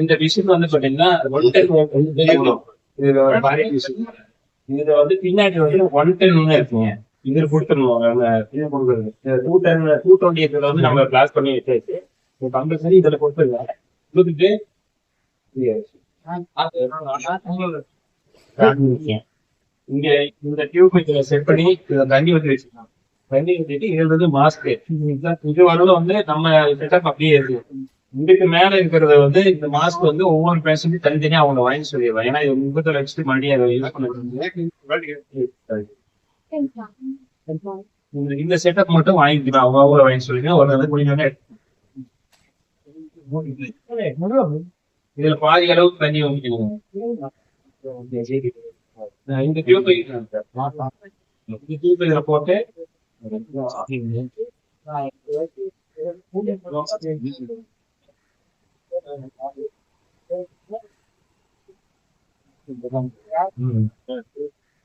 இந்த விஷயம் வந்து பாத்தீங்கன்னா ஒன் டென் இதுல வந்து பின்னாடி வந்து ஒன் டென் இருக்குங்க. இதுல கொடுத்துருவோம் டூ டென் டூ டுவெண்ட்டி இதுல வந்து நம்ம கிளாஸ் பண்ணி வச்சாச்சு. கம்பல்சரி இதுல கொடுத்துருங்க. கொடுத்துட்டு இங்க இந்த டியூப் இதுல செட் பண்ணி தண்ணி ஊற்றி வச்சுக்கலாம் தண்ணி ஊற்றிட்டு இதுல இருந்து மாஸ்க் இது வரல வந்து நம்ம செட்டப் அப்படியே இருக்கு. இதுக்கு மேல இருக்கிறத வந்து இந்த மாஸ்க் வந்து ஒவ்வொரு பேஷண்ட்டும் தனித்தனியா அவங்க வாங்கி சொல்லிடுவாங்க. ஏன்னா இது முகத்துல வச்சுட்டு மறுபடியும் அதை யூஸ் பண்ண இந்த- செட்டப் மட்டும் வாங்கிக்கலாம் அவங்க அவங்க வாங்கி சொல்லுங்க. ஒரு நாள் முடிஞ்சோடனே இதுல பாதி அளவுக்கு தண்ணி வாங்கிக்கணும் இந்த டியூப் இந்த டியூப் இதுல போட்டு ம்.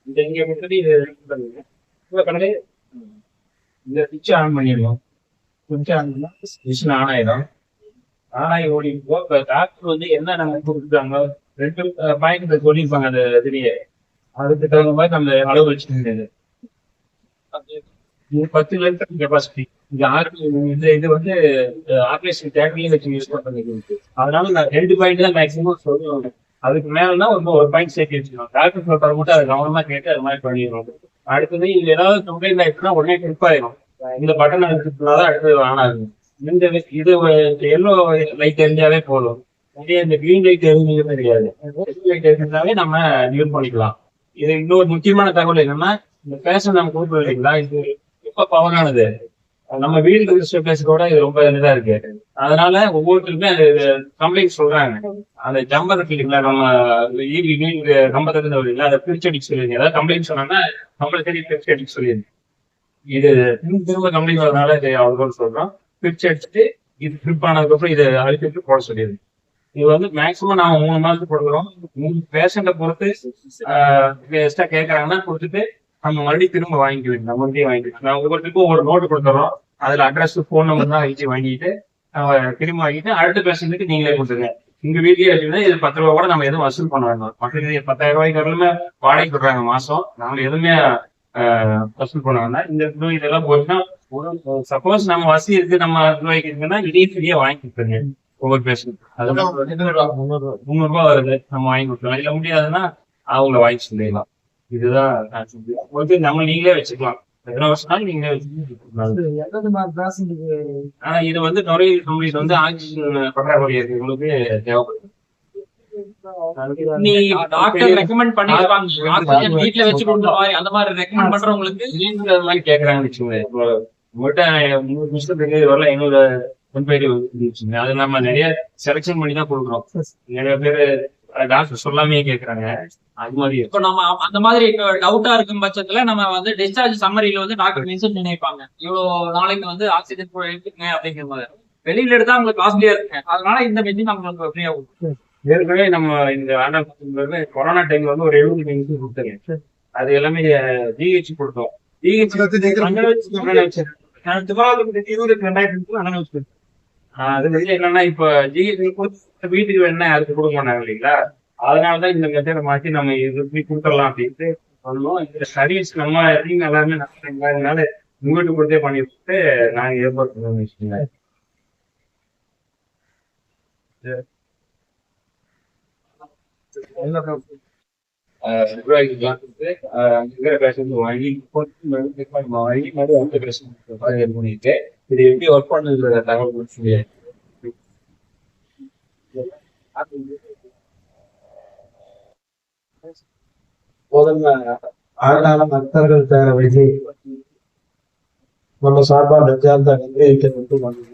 இந்த இங்க முன்னாடி இது பண்ணுங்க கணக்கு இந்த சுவிட்ச் ஆன் பண்ணிடுவோம் சுவிட்ச் ஆன் பண்ணா மிஷின் ஆன் ஆயிடும் ஆன் ஆகி ஓடி இப்ப டாக்டர் வந்து என்ன நம்ம கொடுத்துருக்காங்க ரெண்டு பாயிண்ட் சொல்லியிருப்பாங்க அந்த இதுலயே அதுக்கு தகுந்த மாதிரி நம்ம அளவு வச்சுருந்தது இது பத்து லிட்டர் கெப்பாசிட்டி இந்த இந்த இது வந்து ஆப்ரேஷன் தேட்டர்லயும் வச்சு யூஸ் பண்ணுறது அதனால நான் ரெண்டு பாயிண்ட் தான் மேக்ஸிமம் சொல்லுவாங்க அதுக்கு மேலனா ஒரு ஒரு பாயிண்ட் சேர்த்து வச்சுக்கணும். டாக்டர் சொல்றது மட்டும் அதை கவனமா கேட்டு அது மாதிரி பண்ணிடுவோம் அடுத்தது இது ஏதாவது கம்ப்ளைண்ட் ஆயிடுச்சுன்னா உடனே ஹெல்ப் ஆயிடும் இந்த பட்டன் அழுத்தினாதான் அடுத்தது ஆனாது இந்த இது எல்லோ லைட் தெரிஞ்சாவே போதும். இதே இந்த கிரீன் லைட் எரிஞ்சது தெரியாது. லைட் எரிஞ்சாவே நம்ம யூஸ் பண்ணிக்கலாம். இது இன்னொரு முக்கியமான தகவல் என்னன்னா இந்த பேஷன் நம்ம கொடுக்குறோம் இல்லைங்களா? இது ரொம்ப பவரானது நம்ம வீடு கூட இது ரொம்ப இதா இருக்கு. அதனால ஒவ்வொருத்தருமே அது கம்ப்ளைண்ட் சொல்றாங்க. அந்த ஜம்பர் இருக்கு இல்லைங்களா நம்ம ஈவி கம்பத்துல இருந்து வருதுங்களா அதை பிரிச்சு அடிக்க சொல்லிருங்க. ஏதாவது கம்ப்ளைண்ட் சொன்னாங்கன்னா கம்பல்சரி பிரிச்சு அடிக்க சொல்லிருங்க. இது திரும்ப திரும்ப கம்ப்ளைண்ட் வரதுனால இது அவ்வளோ சொல்றோம். பிரிச்சு அடிச்சுட்டு இது ட்ரிப் ஆனதுக்கு அப்புறம் இதை அழுத்திட்டு போட சொல்லிடுது இது வந்து மேக்ஸிமம் நாம மூணு மாதத்துக்கு கொடுக்குறோம் மூணு பேஷண்ட்டை பொறுத்து எக்ஸ்ட்ரா கேட்கறாங்கன்னா கொடுத்துட்டு நம்ம மறுபடியும் திரும்ப வாங்கிக்குவேன் நம்ம மறுபடியும் வாங்கிக்கலாம் நான் ஒவ்வொருத்தருக்கும் ஒரு நோட்டு கொடுத்துறோம். அதுல அட்ரஸ் ஃபோன் நம்பர் தான் வச்சு வாங்கிட்டு திரும்ப வாங்கிட்டு அடுத்த பேஷண்ட்டுக்கு நீங்களே கொடுத்துருங்க. உங்க வீட்லயே வச்சுக்கிட்டா இது பத்து ரூபா கூட நம்ம எதுவும் வசூல் பண்ண வேண்டாம். மற்ற பத்தாயிரம் ரூபாய்க்கு வரலுமே வாடகை கொடுறாங்க மாசம். நாங்க எதுவுமே வசூல் பண்ண வேண்டாம். இந்த இதெல்லாம் போச்சுன்னா சப்போஸ் நம்ம வசதி இருக்கு நம்ம ரூபாய்க்கு இருக்குன்னா இதையும் ஃப்ரீயா வாங்கி கொடுத்துருங்க. ஒவ்வொரு பேஷண்ட் அதெல்லாம் முந்நூறு ரூபாய் வருது. நம்ம வாங்கி கொடுத்துருவோம். இல்ல முடியாதுன்னா அவங்கள வாங்கி சொல்லிடலாம் இதுதான் நம்ம நீங்களே வச்சுக்கலாம். ஆனா இது வந்து நுரையீரல் கம்ப்ளீட் வந்து ஆக்சிஜன் பற்றாக்குறை இருக்கிறவங்களுக்கு தேவைப்படுது. நீ டாக்டர் ரெக்கமெண்ட் பண்ணிருப்பாங்க ஆக்சிஜன் வீட்ல வச்சு கொடுக்குற மாதிரி அந்த மாதிரி ரெக்கமெண்ட் பண்றவங்களுக்கு அது மாதிரி கேக்குறாங்கன்னு வச்சுக்கோங்க உங்கள்கிட்ட நூறு நிமிஷத்துக்கு வரல. ஐநூறு முன்பேடி வச்சுங்க அது நம்ம நிறைய செலக்ஷன் பண்ணி தான் கொடுக்குறோம். நிறைய பேர் டாக்டர் சொல்லாமே கேக்குறாங்க. அது மாதிரி இப்ப நம்ம அந்த மாதிரி டவுட்டா இருக்கும் பட்சத்துல நம்ம வந்து டிஸ்சார்ஜ் சம்மரியில வந்து டாக்டர் மென்ஷன் நினைப்பாங்க இவ்வளவு நாளைக்கு வந்து ஆக்சிஜன் எடுத்துக்கங்க அப்படிங்கிற மாதிரி. வெளியில எடுத்தா உங்களுக்கு காஸ்ட்லியா இருக்கு அதனால இந்த மெஷின் நமக்கு ஃப்ரீயா கொடுக்கும் ஏற்கனவே நம்ம இந்த வேண்டாம் கொரோனா டைம்ல வந்து ஒரு எழுபது நிமிஷம் கொடுத்தேங்க. அது எல்லாமே ஜிஹெச் கொடுத்தோம். ஜிஹெச் இருபது ரெண்டாயிரத்தி அண்ணன் வச்சு அது வந்து என்னன்னா இப்ப ஜிஹெச் வீட்டுக்கு வேணா யாருக்கு கொடுக்க மாட்டாங்க இல்லைங்களா? அதனாலதான் இந்த மெத்தடை மாத்தி நம்ம இது இப்படி கொடுத்துடலாம் அப்படின்ட்டு பண்ணோம் இந்த சர்வீஸ் நம்ம டீம் எல்லாருமே நல்லா உங்ககிட்ட கொடுத்தே பண்ணி கொடுத்து நாங்க ஏற்பாடு பண்ணோம் வச்சுக்கோங்க வாங்கி வாங்கி மறுபடியும் இது பண்ணிட்டு இது எப்படி ஒர்க் பண்ணுது தகவல் கொடுத்தீங்க முதல்ல ஆண்டாள பக்தர்கள் தேர விஜய் நம்ம சார்பா நெஞ்சார்ந்த நன்றியை மட்டும் பண்ணுங்க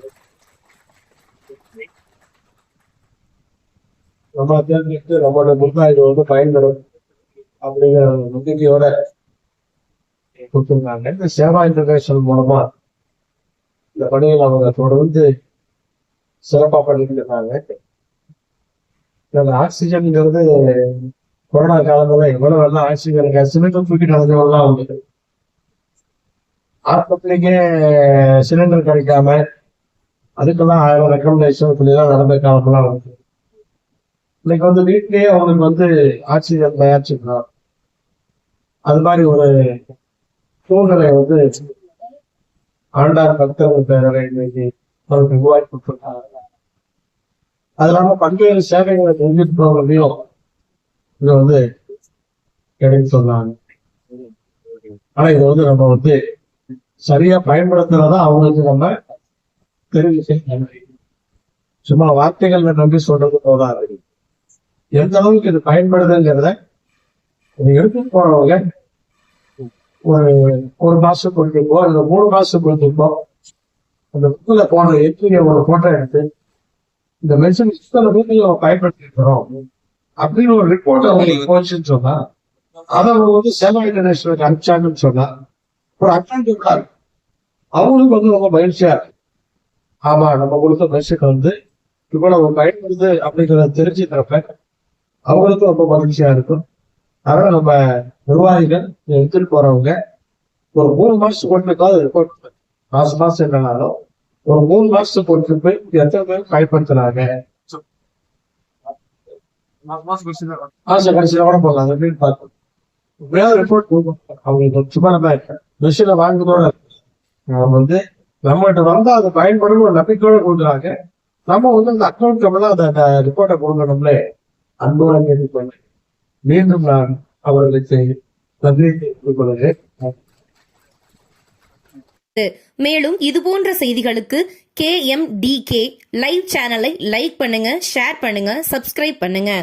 நம்ம தேர்ந்தெடுத்து நம்மளோட இது வந்து பயன்படும் அப்படிங்கிற நம்பிக்கையோட கொடுத்துருந்தாங்க. இந்த சேவா இன்டர்நேஷனல் மூலமா இந்த பணிகள் அவங்க தொடர்ந்து சிறப்பாக பண்ணிட்டு இருக்காங்க. அந்த ஆக்சிஜன்ங்கிறது கொரோனா காலத்துல எவ்வளவு நல்லா ஆக்சிஜன் சிலிண்டர் தூக்கிட்டு நடந்தவங்கலாம் உண்டு ஆஸ்பத்திரிக்கே சிலிண்டர் கிடைக்காம அதுக்கெல்லாம் ஆயிரம் ரெக்கமெண்டேஷன் தான் நடந்த காலம்லாம் உண்டு இன்னைக்கு வந்து வீட்லயே அவங்களுக்கு வந்து ஆக்சிஜன் தயாரிச்சுக்கலாம். அது மாதிரி ஒரு சூழ்நிலை வந்து ஆண்டார் பக்தர்கள் பேரவை இன்னைக்கு அவருக்கு உருவாக்கி கொடுத்துருக்காங்க. அது இல்லாம பல்வேறு சேவைகளை செஞ்சுட்டு போகிறதையும் இதை வந்து கிடைக்க சொன்னாங்க. ஆனா இதை வந்து நம்ம வந்து சரியா பயன்படுத்துறதா அவங்களுக்கு நம்ம தெரிஞ்சு செய்யணும். சும்மா வார்த்தைகள்ல நம்பி சொல்றது போதாது. எந்த அளவுக்கு இது பயன்படுதுங்கிறத நீங்க எடுத்துட்டு போறவங்க ஒரு ஒரு மாசம் கொடுத்துருப்போம் இல்ல மூணு மாசம் கொடுத்துருப்போம் அந்த புக்கில் போன எத்தனை ஒரு போட்டோ எடுத்து இந்த மெடிசன் இத்தனை பேருக்கு பயன்படுத்தி இருக்கிறோம் அப்படின்னு ஒரு ரிப்போர்ட் அவங்களுக்கு போச்சுன்னு சொன்னா அதை அவங்க வந்து சேவா இன்டர்நேஷனலுக்கு அனுப்பிச்சாங்கன்னு சொன்னா ஒரு அக்கௌண்ட் இருக்காரு அவங்களுக்கு வந்து ரொம்ப மகிழ்ச்சியா இருக்கு ஆமா நம்ம கொடுத்த மெடிசன் வந்து இவ்வளவு பயன்படுது அப்படிங்கிறத தெரிஞ்சுக்கிறப்ப அவங்களுக்கும் ரொம்ப மகிழ்ச்சியா இருக்கும். அதனால நம்ம நிர்வாகிகள் எடுத்துட்டு போறவங்க ஒரு மூணு மாசத்துக்கு ஒன்றுக்காவது ரிப்போர்ட் மாசம் மாசம் இல்லைனாலும் ஒரு மூணு மாசத்துக்கு ஒன்று போய் எத்தனை பேர் பயன்படுத்துறாங்க? மாசம் கடைசியில கூட போகலாம் அப்படின்னு பார்க்கணும் எப்படியாவது ரிப்போர்ட் அவங்களுக்கு சும்மா நம்ம மிஷினை வாங்குறதோட நம்ம வந்து நம்மகிட்ட வந்தா அது பயன்படும் ஒரு நம்பிக்கையோட கொடுக்குறாங்க நம்ம வந்து அந்த அக்கௌண்ட் தான் அந்த ரிப்போர்ட்டை கொடுக்கணும்ல அன்போட கேட்டுக்கொண்டு மீண்டும் நான் அவர்களுக்கு நன்றி கொள்கிறேன். மேலும் இதுபோன்ற செய்திகளுக்கு K M D K live சேனலை லைக் பண்ணுங்க ஷேர் பண்ணுங்க சப்ஸ்கிரைப் பண்ணுங்க.